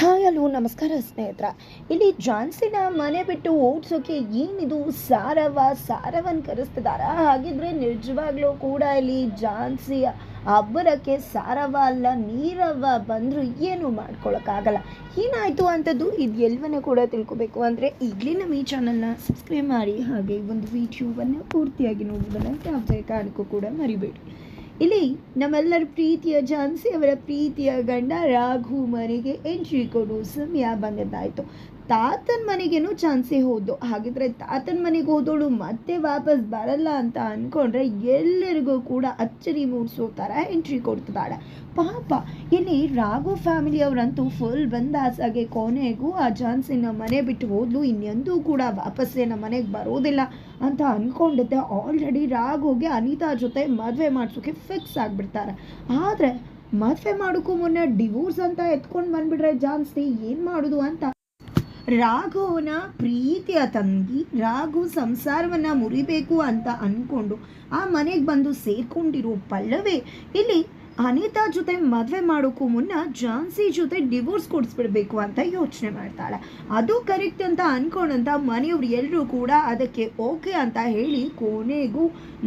Hi hello ನಮಸ್ಕಾರ ಸ್ನೇಹಿತರ. ಇಲ್ಲಿ ಜಾನ್ಸಿನ ಮನೆ ಬಿಟ್ಟು ಓಡಿಸೋಕೆ ಏನಿದು? ಸಾರವ, ಸಾರವನ್ ಕರೆಸ್ತಿದಾರ? ಹಾಗಿದ್ರೆ ನಿಜವಾಗ್ಲೂ ಕೂಡ ಇಲ್ಲಿ ಜಾನ್ಸಿಯ ಅಬ್ಬರಕ್ಕೆ ಸಾರವ ಅಲ್ಲ, ನೀರವ ಬಂದರೂ ಏನು ಮಾಡ್ಕೊಳಕ್ಕಾಗಲ್ಲ? ಏನಾಯಿತು ಅಂಥದ್ದು ಇದು ಎಲ್ಲವನ್ನೂ ಕೂಡ ತಿಳ್ಕೊಬೇಕು. ಅಂದರೆ ಈಗಲೇ ನಮ್ಮ ಈ ಚಾನಲ್ನ ಸಬ್ಸ್ಕ್ರೈಬ್ ಮಾಡಿ, ಹಾಗೆ ಒಂದು ವಿಡಿಯೋವನ್ನು ಪೂರ್ತಿಯಾಗಿ ನೋಡುವುದನ್ನು ಯಾವುದೇ ಕಾರಣಕ್ಕೂ ಕೂಡ ಮರಿಬೇಡಿ. ಇಲ್ಲಿ ನಮ್ಮೆಲ್ಲರ ಪ್ರೀತಿಯ ಝಾನ್ಸಿ ಅವರ ಪ್ರೀತಿಯ ಗಂಡ ರಾಘು ಮನೆಗೆ ಎಂಟ್ರಿ ಕೊಡು ಸಮಯ ಬಂದಿದ್ದಾಯಿತು. ತಾತನ ಮನೆಗೇನು ಚಾನ್ಸೇ ಹೋದು ಹಾಗಿದ್ರೆ ತಾತನ ಮನೆಗೆ ಹೋದೋಳು ಮತ್ತೆ ವಾಪಸ್ ಬರಲ್ಲ ಅಂತ ಅಂದ್ಕೊಂಡ್ರೆ ಎಲ್ಲರಿಗೂ ಕೂಡ ಅಚ್ಚರಿ ಮೂಡಿಸೋ ಥರ ಎಂಟ್ರಿ ಕೊಡ್ತಿದ್ದಾಳೆ ಪಾಪ, ಇಲ್ಲಿ ರಾಘು ಫ್ಯಾಮಿಲಿಯವರಂತೂ ಫುಲ್ ಬಂದಾಸಾಗೆ ಕೊನೆಗೂ ಆ ಜಾನ್ಸಿನ ಮನೆ ಬಿಟ್ಟು ಹೋದ್ಲು. ಇನ್ನೆಂದೂ ಕೂಡ ವಾಪಸ್ಸೇ ನಮ್ಮ ಮನೆಗೆ ಬರೋದಿಲ್ಲ ಅಂತ ಅಂದ್ಕೊಂಡಿದ್ದೆ ಆಲ್ರೆಡಿ ರಾಘುಗೆ ಅನಿತಾ ಜೊತೆ ಮದುವೆ ಮಾಡಿಸೋಕೆ ಫಿಕ್ಸ್ ಆಗಿಬಿಡ್ತಾರೆ. ಆದರೆ ಮದುವೆ ಮಾಡೋಕ್ಕೂ ಮೊನ್ನೆ ಡಿವೋರ್ಸ್ ಅಂತ ಎತ್ಕೊಂಡು ಬಂದ್ಬಿಟ್ರೆ ಜಾನ್ಸಿ ಏನು ಮಾಡೋದು ಅಂತ ರಾಘವನ ಪ್ರೀತಿಯ ತಂಗಿ, ರಾಘು ಸಂಸಾರವನ್ನ ಮುರಿಬೇಕು ಅಂತ ಅಂದ್ಕೊಂಡು ಆ ಮನೆಗೆ ಬಂದು ಸೇರ್ಕೊಂಡಿರೋ ಪಲ್ಲವೇ, ಇಲ್ಲಿ ಅನಿತಾ ಜೊತೆ ಮದುವೆ ಮಾಡೋಕ್ಕೂ ಮುನ್ನ ಜಾನ್ಸಿ ಜೊತೆ ಡಿವೋರ್ಸ್ ಕೊಡಿಸ್ಬಿಡ್ಬೇಕು ಅಂತ ಯೋಚನೆ ಮಾಡ್ತಾಳೆ. ಅದು ಕರೆಕ್ಟ್ ಅಂತ ಅನ್ಕೊಂಡಂತ ಮನೆಯವ್ರು ಎಲ್ಲರೂ ಕೂಡ ಅದಕ್ಕೆ ಓಕೆ ಅಂತ ಹೇಳಿ ಕೊನೆಗೂ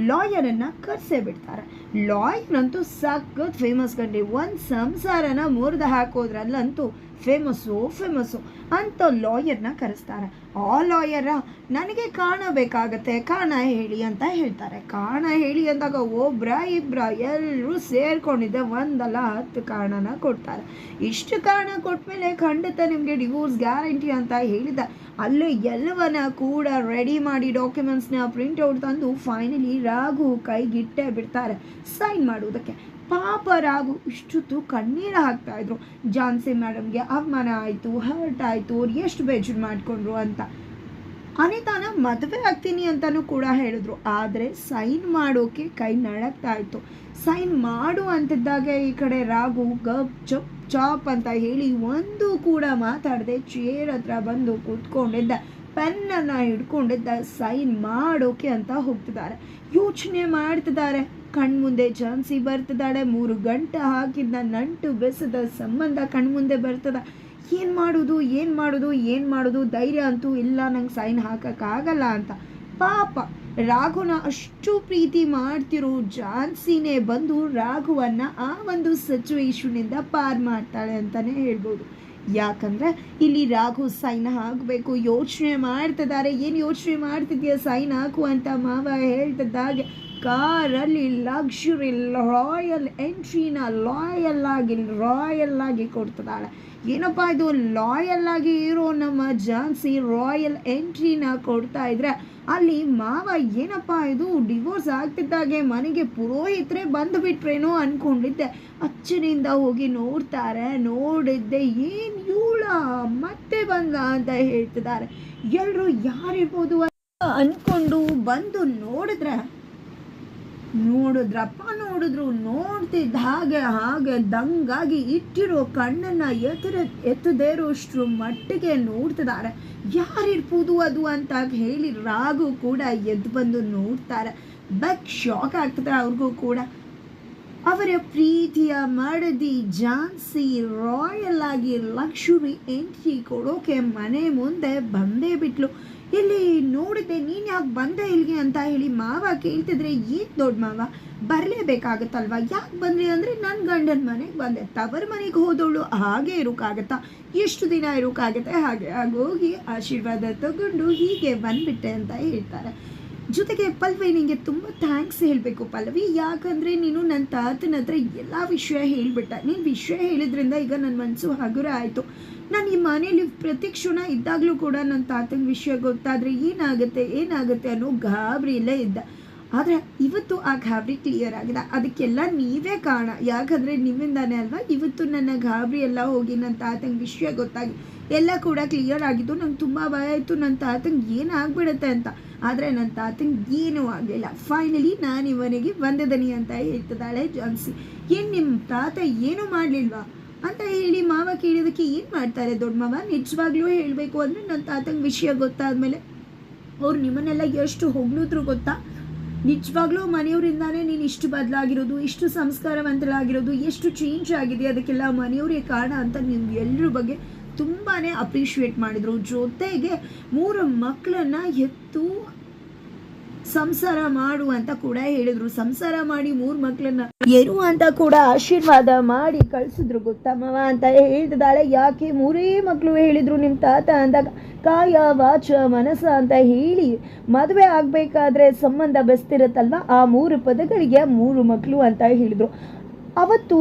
ಲಾಯರನ್ನು ಕರೆಸೇ ಬಿಡ್ತಾರೆ. ಲಾಯರ್ ಅಂತೂ ಸಖತ್ ಫೇಮಸ್ ಗಂಡೆ, ಒಂದು ಸಂಸಾರನ ಮುರಿದು ಹಾಕೋದ್ರಲ್ಲಂತೂ ಫೇಮಸ್ಸು ಫೇಮಸ್ಸು ಅಂತ ಲಾಯರ್ನ ಕರೆಸ್ತಾರೆ. ಆ ಲಾಯರ ನನಗೆ ಕಾಣಬೇಕಾಗತ್ತೆ ಕಾಣ ಹೇಳಿ ಅಂತ ಹೇಳ್ತಾರೆ. ಕಾಣ ಹೇಳಿ ಅಂದಾಗ ಒಬ್ರ ಇಬ್ರ ಎಲ್ಲರೂ ಸೇರ್ಕೊಂಡಿದ್ದೆ. ಒಂದಲ್ಲ ಹತ್ತು ಕಾರಣನ ಕೊಡ್ತಾರೆ. ಇಷ್ಟು ಕಾರಣ ಕೊಟ್ಟಮೇಲೆ ಖಂಡಿತ ನಿಮಗೆ ಡಿವೋರ್ಸ್ ಗ್ಯಾರಂಟಿ ಅಂತ ಹೇಳಿದ. ಅಲ್ಲೇ ಎಲ್ಲವನ್ನ ಕೂಡ ರೆಡಿ ಮಾಡಿ ಡಾಕ್ಯುಮೆಂಟ್ಸ್ನ ಪ್ರಿಂಟ್ಔಟ್ ತಂದು ಫೈನಲಿ ರಾಘು ಕೈಗಿಟ್ಟೇ ಬಿಡ್ತಾರೆ. ಸೈನ್ ಮಾಡುವುದಕ್ಕೆ. ಪಾಪ ರಾಘು ಇಷ್ಟೊತ್ತು ಕಣ್ಣೀರು ಹಾಕ್ತಾ ಇದ್ರು. ಜಾನ್ಸಿ ಮೇಡಮ್ಗೆ ಅವಮಾನ ಆಯಿತು, ಹರ್ಟ್ ಆಯಿತು, ಅವ್ರು ಎಷ್ಟು ಬೇಜಾರು ಮಾಡಿಕೊಂಡ್ರು ಅಂತ. ಅನಿತಾನ ಮದುವೆ ಆಗ್ತೀನಿ ಅಂತಲೂ ಕೂಡ ಹೇಳಿದ್ರು. ಆದರೆ ಸೈನ್ ಮಾಡೋಕೆ ಕೈ ನಡಕ್ತಾ ಇತ್ತು. ಸೈನ್ ಮಾಡು ಅಂತಿದ್ದಾಗ ಈ ಕಡೆ ರಾಘು ಗಪ್ ಚಪ್ ಚಾಪ್ ಅಂತ ಹೇಳಿ ಒಂದು ಕೂಡ ಮಾತಾಡದೆ ಚೇರ್ ಹತ್ರ ಬಂದು ಕೂತ್ಕೊಂಡಿದ್ದ. ಪೆನ್ನನ್ನು ಹಿಡ್ಕೊಂಡಿದ್ದ ಸೈನ್ ಮಾಡೋಕೆ ಅಂತ ಹೋಗ್ತಿದ್ದಾರೆ. ಯೋಚನೆ ಮಾಡ್ತಿದ್ದಾರೆ. ಕಣ್ಮುಂದೆ ಝಾನ್ಸಿ ಬರ್ತಿದ್ದಾಳೆ. ಮೂರು ಗಂಟೆ ಹಾಕಿದ್ದ ನಂಟು ಬೆಸದ ಸಂಬಂಧ ಕಣ್ಮುಂದೆ ಬರ್ತದ. ಏನು ಮಾಡೋದು? ಏನು ಮಾಡೋದು? ಏನು ಮಾಡೋದು? ಧೈರ್ಯ ಅಂತೂ ಇಲ್ಲ. ನಂಗೆ ಸೈನ್ ಹಾಕೋಕ್ಕಾಗಲ್ಲ ಅಂತ. ಪಾಪ ರಾಘುನ ಅಷ್ಟು ಪ್ರೀತಿ ಮಾಡ್ತಿರೋ ಝಾನ್ಸಿನೇ ಬಂದು ರಾಘುವನ್ನ ಆ ಒಂದು ಸಿಚುವೇಶನಿಂದ ಪಾರ್ ಮಾಡ್ತಾಳೆ ಅಂತಲೇ ಹೇಳ್ಬೋದು. ಯಾಕಂದ್ರೆ ಇಲ್ಲಿ ರಾಘು ಸೈನ್ ಹಾಕಬೇಕು, ಯೋಚನೆ ಮಾಡ್ತಿದ್ದಾರೆ. ಏನು ಯೋಚನೆ ಮಾಡ್ತಿದ್ಯಾ ಸೈನ್ ಹಾಕು ಅಂತ ಮಾವ ಹೇಳ್ತಿದ್ದಾಗೆ ಕಾರಲ್ಲಿ ಲಕ್ಷುರಿ ರಾಯಲ್ ಎಂಟ್ರಿನ ಲಾಯಲ್ ಆಗಿ ರಾಯಲ್ ಆಗಿ ಕೊಡ್ತಿದ್ದಾಳೆ. ಏನಪ್ಪ ಇದು ಲಾಯಲ್ ಆಗಿ ಇರೋ ನಮ್ಮ ಜಾನ್ಸಿ ರಾಯಲ್ ಎಂಟ್ರಿನ ಕೊಡ್ತಾ ಇದ್ರೆ ಅಲ್ಲಿ ಮಾವ, ಏನಪ್ಪ ಇದು? ಡಿವೋರ್ಸ್ ಆಗ್ತಿದ್ದಾಗೆ, ಮನೆಗೆ ಪುರೋಹಿತರೆ ಬಂದು ಬಿಟ್ರೇನೋ ಅನ್ಕೊಂಡಿದ್ದೆ. ಅಚ್ಚನಿಂದ ಹೋಗಿ ನೋಡ್ತಾರೆ. ನೋಡಿದ್ದೆ, ಏನು ಇವಳ ಮತ್ತೆ ಬಂದ? ಅಂತ ಹೇಳ್ತಿದ್ದಾರೆ. ಎಲ್ಲರೂ ಯಾರಿರ್ಬೋದು ಅಂತ ಅನ್ಕೊಂಡು ಬಂದು ನೋಡಿದ್ರೆ, ನೋಡಿದ್ರಪ್ಪ, ನೋಡಿದ್ರು ನೋಡ್ತಿದ್ದ ಹಾಗೆ ಹಾಗೆ ದಂಗಾಗಿ ಇಟ್ಟಿರೋ ಕಣ್ಣನ್ನು ಎತ್ತರ ಎತ್ತದೇ ಇರೋಷ್ಟ್ರ ಮಟ್ಟಿಗೆ ನೋಡ್ತಿದ್ದಾರೆ. ಯಾರಿರ್ಬೋದು ಅದು ಅಂತ ಹೇಳಿ ರಾಗು ಕೂಡ ಎದ್ದು ಬಂದು ನೋಡ್ತಾರೆ. ಬಕ್ ಶಾಕ್ ಆಗ್ತದೆ ಅವ್ರಿಗೂ ಕೂಡ. ಅವರ ಪ್ರೀತಿಯ ಮಡದಿ ಜಾನ್ಸಿ ರಾಯಲ್ ಆಗಿ ಲಕ್ಷುರಿ ಎಂಟ್ರಿ ಕೊಡೋಕೆ ಮನೆ ಮುಂದೆ ಬಂದೇ ಬಿಟ್ಲು. ಇಲ್ಲಿ ನೋಡಿದೆ ನೀನು ಯಾಕೆ ಬಂದೆ ಇಲ್ಲಿಗೆ ಅಂತ ಹೇಳಿ ಮಾವ ಕೇಳ್ತಿದ್ರೆ, ಏನು ದೊಡ್ಡ ಮಾವ? ಬರಲೇಬೇಕಾಗತ್ತಲ್ವ? ಯಾಕೆ ಬಂದ್ರಿ ಅಂದರೆ ನನ್ನ ಗಂಡನ ಮನೆಗೆ ಬಂದೆ. ತವರ ಮನೆಗೆ ಹೋದವಳು ಹಾಗೆ ಇರೋಕ್ಕಾಗತ್ತಾ ಎಷ್ಟು ದಿನ ಇರೋಕ್ಕಾಗತ್ತೆ ಹಾಗೆ ಹೋಗಿ ಆಶೀರ್ವಾದ ತಗೊಂಡು ಹೀಗೆ ಬಂದುಬಿಟ್ಟೆ ಅಂತ ಹೇಳ್ತಾರೆ. ಜೊತೆಗೆ ಪಲ್ವಿ ನಿಮಗೆ ತುಂಬ ಥ್ಯಾಂಕ್ಸ್ ಹೇಳಬೇಕು. ಪಲ್ವಿ, ಯಾಕಂದರೆ ನೀನು ನನ್ನ ತಾತನ ಹತ್ರ ಎಲ್ಲ ವಿಷಯ ಹೇಳಿಬಿಟ್ಟ. ನೀನು ವಿಷಯ ಹೇಳಿದ್ರಿಂದ ಈಗ ನನ್ನ ಮನಸ್ಸು ಹಗುರ ಆಯಿತು. ನಾನು ಈ ಮನೇಲಿ ಪ್ರತಿ ಕ್ಷಣ ಇದ್ದಾಗಲೂ ಕೂಡ ನನ್ನ ತಾತನ ವಿಷಯ ಗೊತ್ತಾದರೆ ಏನಾಗುತ್ತೆ ಏನಾಗುತ್ತೆ ಅನ್ನೋ ಗಾಬರಿಯಲ್ಲೇ ಇದ್ದ. ಆದರೆ ಇವತ್ತು ಆ ಗಾಬರಿ ಕ್ಲಿಯರ್ ಆಗಿದೆ. ಅದಕ್ಕೆಲ್ಲ ನೀವೇ ಕಾರಣ. ಯಾಕಂದರೆ ನಿಮ್ಮಿಂದಾನೇ ಅಲ್ವಾ? ಇವತ್ತು ನನ್ನ ಗಾಬರಿ ಎಲ್ಲ ಹೋಗಿ ನನ್ನ ತಾತಂಗೆ ವಿಷಯ ಗೊತ್ತಾಗಿ ಎಲ್ಲ ಕೂಡ ಕ್ಲಿಯರ್ ಆಗಿದ್ದು ನಂಗೆ ತುಂಬ ಭಯ ಆಯಿತು. ನನ್ನ ತಾತಂಗೆ ಏನಾಗ್ಬಿಡುತ್ತೆ ಅಂತ. ಆದರೆ ನನ್ನ ತಾತಂಗೆ ಏನೂ ಆಗಲಿಲ್ಲ. ಫೈನಲಿ ನಾನು ಇವನಿಗೆ ಬಂದದನಿ ಅಂತ ಹೇಳ್ತಿದ್ದಾಳೆ ಜಾನ್ಸಿ ಏನು ನಿಮ್ಮ ತಾತ ಏನೂ ಮಾಡಲಿಲ್ವಾ? ಅಂತ ಹೇಳಿ ಮಾವ ಕೇಳಿದಕ್ಕೆ ಏನು ಮಾಡ್ತಾರೆ ದೊಡ್ಡ ಮಾವ? ನಿಜವಾಗ್ಲೂ ಹೇಳಬೇಕು ಅಂದರೆ ನನ್ನ ತಾತಂಗೆ ವಿಷಯ ಗೊತ್ತಾದ್ಮೇಲೆ ಅವ್ರು ನಿಮ್ಮನ್ನೆಲ್ಲ ಎಷ್ಟು ಹೊಗಳಿದ್ರು ಗೊತ್ತಾ? ನಿಜವಾಗ್ಲೂ ಮನೆಯವರಿಂದಾನೇ ನೀನು ಇಷ್ಟು ಬದಲಾಗಿರೋದು, ಇಷ್ಟು ಸಂಸ್ಕಾರವಂತರಾಗಿರೋದು, ಎಷ್ಟು ಚೇಂಜ್ ಆಗಿದೆ ಅದಕ್ಕೆಲ್ಲ ಮನೆಯವರೇ ಕಾರಣ ಅಂತ ನಿಮ್ಗೆ ಎಲ್ಲರ ಬಗ್ಗೆ ತುಂಬಾ ಅಪ್ರಿಷಿಯೇಟ್ ಮಾಡಿದರು. ಜೊತೆಗೆ ಮೂರು ಮಕ್ಕಳನ್ನು ಎತ್ತು ಸಂಸಾರ ಮಾಡು ಅಂತ ಕೂಡ ಹೇಳಿದ್ರು. ಸಂಸಾರ ಮಾಡಿ ಮೂರು ಮಕ್ಕಳನ್ನ ಎರು ಅಂತ ಕೂಡ ಆಶೀರ್ವಾದ ಮಾಡಿ ಕಳ್ಸಿದ್ರು. ಗೊತ್ತಮ್ಮವ ಅಂತ ಹೇಳ್ತಿದ್ದಾಳೆ. ಯಾಕೆ ಮೂರೇ ಮಕ್ಕಳು ಹೇಳಿದ್ರು ನಿಮ್ಮ ತಾತ ಅಂದಾಗ ಕಾಯ ವಾಚ ಮನಸ ಅಂತ ಹೇಳಿ ಮದುವೆ ಆಗ್ಬೇಕಾದ್ರೆ ಸಂಬಂಧ ಬೆಸ್ತಿರುತ್ತಲ್ವ? ಆ ಮೂರು ಪದಗಳಿಗೆ ಮೂರು ಮಕ್ಕಳು ಅಂತ ಹೇಳಿದ್ರು. ಅವತ್ತು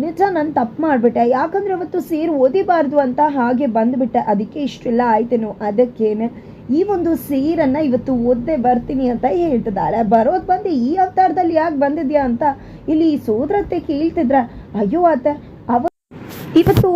ನಿಜ ನಾನು ತಪ್ಪು ಮಾಡಿಬಿಟ್ಟೆ. ಯಾಕಂದ್ರೆ ಅವತ್ತು ಸೇರಿ ಓದಿಬಾರ್ದು ಅಂತ ಹಾಗೆ ಬಂದುಬಿಟ್ಟೆ. ಅದಕ್ಕೆ ಇಷ್ಟೆಲ್ಲ. ಆಯ್ತೇನೋ. ಅದಕ್ಕೇನೆ? ಈ ಒಂದು ಸೀರನ್ನು ಇವತ್ತು ಓದ್ದೆ ಬರ್ತೀನಿ ಅಂತ ಹೇಳ್ತಿದ್ದಾಳೆ ಬರೋದು ಬಂದು ಈ ಅವತಾರದಲ್ಲಿ ಯಾಕೆ ಬಂದಿದ್ಯಾ ಅಂತ ಇಲ್ಲಿ ಸೋದರತ್ತೆ ಕೇಳ್ತಿದ್ರ. ಅಯ್ಯೋ ಆತ, ಅವ ಇವತ್ತು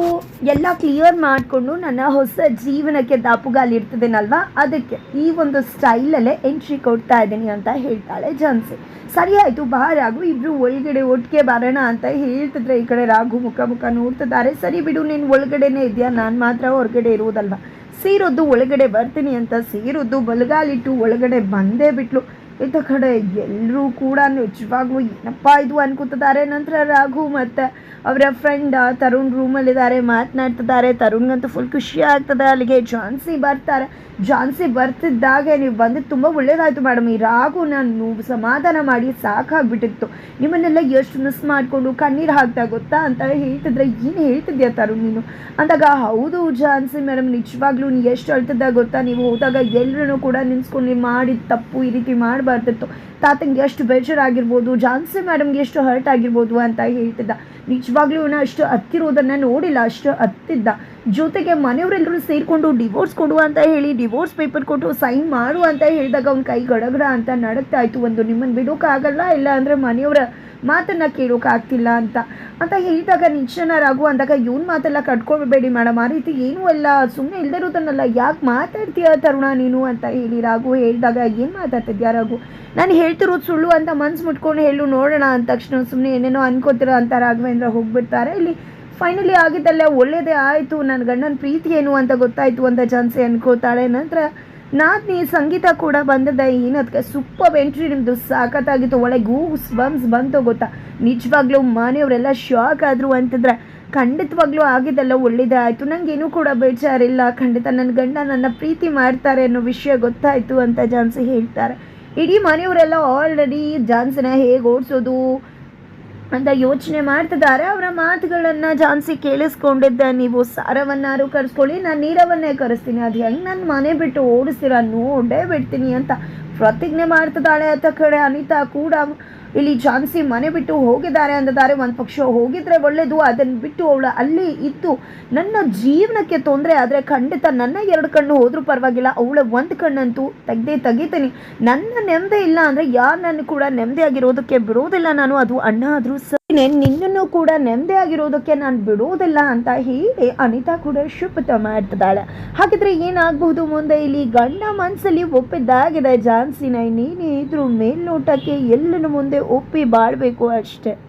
ಎಲ್ಲ ಕ್ಲಿಯರ್ ಮಾಡಿಕೊಂಡು ನನ್ನ ಹೊಸ ಜೀವನಕ್ಕೆ ದಾಪುಗಾಲಿಡ್ತಿದ್ದೇನಲ್ವಾ ಅದಕ್ಕೆ ಈ ಒಂದು ಸ್ಟೈಲಲ್ಲೇ ಎಂಟ್ರಿ ಕೊಡ್ತಾ ಇದ್ದೀನಿ ಅಂತ ಹೇಳ್ತಾಳೆ ಜಾನ್ಸಿ ಸರಿ ಆಯಿತು, ಬಾ ರಾಘು, ಇಬ್ರು ಒಳಗಡೆ ಒಟ್ಟಿಗೆ ಬರೋಣ ಅಂತ ಹೇಳ್ತಿದ್ರೆ ಈ ಕಡೆ ರಾಘು ಮುಖ ಮುಖ ನೋಡ್ತಿದ್ದಾರೆ. ಸರಿ ಬಿಡು, ನೀನು ಒಳಗಡೆನೇ ಇದೆಯಾ? ನಾನು ಮಾತ್ರ ಹೊರಗಡೆ ಇರೋದಲ್ವಾ ಸೀರೊದ್ದು ಒಳಗಡೆ ಬರ್ತೀನಿ ಅಂತ ಸೀರೊದ್ದು ಬಲಗಾಲಿಟ್ಟು ಒಳಗಡೆ ಬಂದೇ ಬಿಟ್ಲು. ಇತ್ತ ಕಡೆ? ಎಲ್ಲರೂ ಕೂಡ ನಿಜವಾಗ್ಲೂ ಏನಪ್ಪ ಇದು ಅನ್ಕೋತಿದ್ದಾರೆ. ನಂತರ ರಾಘು ಮತ್ತು ಅವರ ಫ್ರೆಂಡ್ ತರುಣ್ ರೂಮಲ್ಲಿದ್ದಾರೆ ಮಾತನಾಡ್ತಿದ್ದಾರೆ. ತರುಣ್ಗಂತೂ ಫುಲ್ ಖುಷಿ ಆಗ್ತದೆ. ಅಲ್ಲಿಗೆ ಜಾನ್ಸಿ ಬರ್ತಾರೆ. ಜಾನ್ಸಿ ಬರ್ತಿದ್ದಾಗೆ ನೀವು ಬಂದಿದ್ದು ತುಂಬ ಒಳ್ಳೇದಾಯಿತು ಮೇಡಮ್ ಈ ರಾಘು ನಾನು ಸಮಾಧಾನ ಮಾಡಿ ಸಾಕಾಗ್ಬಿಟ್ಟಿತ್ತು. ನಿಮ್ಮನ್ನೆಲ್ಲ ಎಷ್ಟು ಮಿಸ್ ಮಾಡಿಕೊಂಡು ಕಣ್ಣೀರು ಹಾಕ್ತಾ ಗೊತ್ತಾ ಅಂತ ಹೇಳ್ತಿದ್ರೆ ಏನು ಹೇಳ್ತಿದ್ಯಾ ತರುಣ್ ನೀನು? ಅಂದಾಗ ಹೌದು ಜಾನ್ಸಿ ಮೇಡಮ್ ನಿಜವಾಗ್ಲೂ ನೀ ಎಷ್ಟು ಅಳ್ತಿದ್ದಾಗ ಗೊತ್ತಾ? ನೀವು ಹೋದಾಗ ಎಲ್ಲರೂ ಕೂಡ ನಿನ್ಸ್ಕೊಂಡು ನೀವು ಮಾಡಿದ ತಪ್ಪು ಈ ರೀತಿ ಮಾಡಬಾರ್ದಿತ್ತು ತಾತಂಗೆ ಎಷ್ಟು ಬೇಜಾರಾಗಿರ್ಬೋದು ಜಾನ್ಸಿ ಮೇಡಮ್ಗೆ ಎಷ್ಟು ಹರ್ಟ್ ಆಗಿರ್ಬೋದು ಅಂತ ಹೇಳ್ತಿದ್ದ. ನಿಜವಾಗ್ಲೂ ಇವನು ಅಷ್ಟು ಹತ್ತಿರೋದನ್ನು ನೋಡಿಲ್ಲ, ಅಷ್ಟು ಹತ್ತಿದ್ದ. ಜೊತೆಗೆ ಮನೆಯವರೆಲ್ಲರೂ ಸೇರಿಕೊಂಡು ಡಿವೋರ್ಸ್ ಕೊಡು ಅಂತ ಹೇಳಿ ಡಿವೋರ್ಸ್ ಪೇಪರ್ ಕೊಟ್ಟು ಸೈನ್ ಮಾಡು ಅಂತ ಹೇಳಿದಾಗ ಅವ್ನ ಕೈ ಗಡಗಡ ಅಂತ ನಡಕ್ತಾ ಇತ್ತು ಒಂದು ನಿಮ್ಮನ್ನು ಬಿಡೋಕ್ಕಾಗಲ್ಲ ಇಲ್ಲ ಅಂದರೆ ಮನೆಯವರ ಮಾತನ್ನು ಕೇಳೋಕ್ಕಾಗ್ತಿಲ್ಲ ಅಂತ. ಅಂತ ಹೇಳಿದಾಗ ನಿಶ್ಚನರಾಗು ಅಂದಾಗ, ಇವನ್ ಮಾತೆಲ್ಲ ಕಟ್ಕೊಬೇಡಿ ಮೇಡಮ್, ಆ ರೀತಿ ಏನೂ ಅಲ್ಲ ಸುಮ್ಮನೆ ಇಲ್ದೇ ಇರೋದನ್ನಲ್ಲ ಯಾಕೆ ಮಾತಾಡ್ತೀಯ ತರುಣ ನೀನು? ಅಂತ ಹೇಳಿ ರಾಘು ಹೇಳಿದಾಗ, ಏನು ಮಾತಾಡ್ತಿದ್ಯಾ ರಾಘು? ನಾನು ಹೇಳ್ತಿರೋದು ಸುಳ್ಳು ಅಂತ ಮನ್ಸು ಮುಟ್ಕೊಂಡು ಹೇಳು, ನೋಡೋಣ. ಅಂದ ತಕ್ಷಣ ಸುಮ್ಮನೆ ಏನೇನೋ ಅನ್ಕೋತಿರೋ ಅಂತ ರಾಘವೇಂದ್ರ ಹೋಗ್ಬಿಡ್ತಾರೆ. ಇಲ್ಲಿ ಫೈನಲಿ ಆಗಿದ್ದಲ್ಲೇ ಒಳ್ಳೆಯದೇ ಆಯಿತು. ನನ್ನ ಗಂಡನ ಪ್ರೀತಿ ಏನು ಅಂತ ಗೊತ್ತಾಯಿತು ಅಂತ ಜಾನ್ಸಿ ಅನ್ಕೋತಾಳೆ. ನಂತರ ನಾದ್ನಿ ಸಂಗೀತ ಕೂಡ ಬಂದಿದ್ದೆ ಏನದಕ್ಕೆ ಸೂಪರ್ ಎಂಟ್ರಿ ನಿಮ್ಮದು ಸಾಕತ್ತಾಗಿತ್ತು. ಒಳ್ಳೆ ಗೂಸ್ ಬಮ್ಸ್ ಬಂತು ಗೊತ್ತಾ? ನಿಜವಾಗ್ಲೂ ಮನೆಯವರೆಲ್ಲ ಶಾಕ್ ಆದರು ಅಂತಂದ್ರೆ ಖಂಡಿತವಾಗ್ಲೂ ಆಗಿದ್ದೆಲ್ಲ ಒಳ್ಳೆಯದೇ ಆಯಿತು. ನನಗೇನು ಕೂಡ ಬೇಜಾರಿಲ್ಲ. ಖಂಡಿತ ನನ್ನ ಗಂಡ ನನ್ನ ಪ್ರೀತಿ ಮಾಡ್ತಾರೆ ಅನ್ನೋ ವಿಷಯ ಗೊತ್ತಾಯಿತು ಅಂತ ಜಾನ್ಸಿ ಹೇಳ್ತಾರೆ. ಇಡೀ ಮನೆಯವರೆಲ್ಲ ಆಲ್ರೆಡಿ ಝಾನ್ಸಿನ ಹೇಗೆ ಓಡಿಸೋದು? ಅಂತ ಯೋಚನೆ ಮಾಡ್ತಿದ್ದಾರೆ. ಅವರ ಮಾತುಗಳನ್ನು ಜಾನ್ಸಿ ಕೇಳಿಸ್ಕೊಂಡಿದ್ದೆ. ನೀವು ಸಾರವನ್ನಾರು ಕರೆಸ್ಕೊಳ್ಳಿ, ನಾನು ನೀರವನ್ನೇ ಕರೆಸ್ತೀನಿ. ಅದು ಹೆಂಗೆ ನನ್ನ ಮನೆ ಬಿಟ್ಟು ಓಡಿಸ್ತೀರ ನೋಡೇ ಬಿಡ್ತೀನಿ ಅಂತ ಪ್ರತಿಜ್ಞೆ ಮಾಡ್ತಿದ್ದಾಳೆ ಅತ್ತ ಕಡೆ ಅನಿತಾ ಕೂಡ. ಇಲ್ಲಿ ಜಾನ್ಸಿ ಮನೆ ಬಿಟ್ಟು ಹೋಗಿದ್ದಾರೆ ಅಂದಿದ್ದಾರೆ ಒಂದು ಪಕ್ಷ ಹೋಗಿದ್ರೆ ಒಳ್ಳೆಯದು ಅದನ್ನು ಬಿಟ್ಟು ಅವಳು ಅಲ್ಲಿ ಇದ್ದು ನನ್ನ ಜೀವನಕ್ಕೆ ತೊಂದರೆ ಆದರೆ ಖಂಡಿತ ನನ್ನ ಎರಡು ಕಣ್ಣು ಹೋದರೂ ಪರವಾಗಿಲ್ಲ, ಅವಳ ಒಂದು ಕಣ್ಣಂತೂ ತೆಗ್ದೇ ತೆಗಿತೀನಿ. ನನ್ನ ನೆಮ್ಮದಿ ಇಲ್ಲ ಅಂದರೆ ಯಾರು ನನ್ನ ಕೂಡ ನೆಮ್ಮದಿಯಾಗಿರೋದಕ್ಕೆ ಬಿಡೋದಿಲ್ಲ ನಾನು. ಅದು ಅಣ್ಣ ಆದರೂ ಸರಿನೇ ನಿನ್ನನ್ನು ಕೂಡ ನೆಮ್ಮದಿಯಾಗಿರೋದಕ್ಕೆ ನಾನು ಬಿಡೋದಿಲ್ಲ ಅಂತ ಹೇಳಿ ಅನಿತಾ ಕೂಡ ಶುಭತ ಮಾಡ್ತಿದ್ದಾಳೆ. ಹಾಗಿದ್ರೆ ಏನಾಗಬಹುದು ಮುಂದೆ? ಇಲ್ಲಿ ಗಂಡ ಮನಸ್ಸಲ್ಲಿ ಒಪ್ಪಿದ್ದಾಗಿದೆ. ಜಾನ್ಸಿನ ನೀನೇ ಇದ್ರು ಮೇಲ್ನೋಟಕ್ಕೆ ಎಲ್ಲನ ಮುಂದೆ ಒಪ್ಪಿ ಬಾಳ್ಬೇಕು ಅಷ್ಟೇ.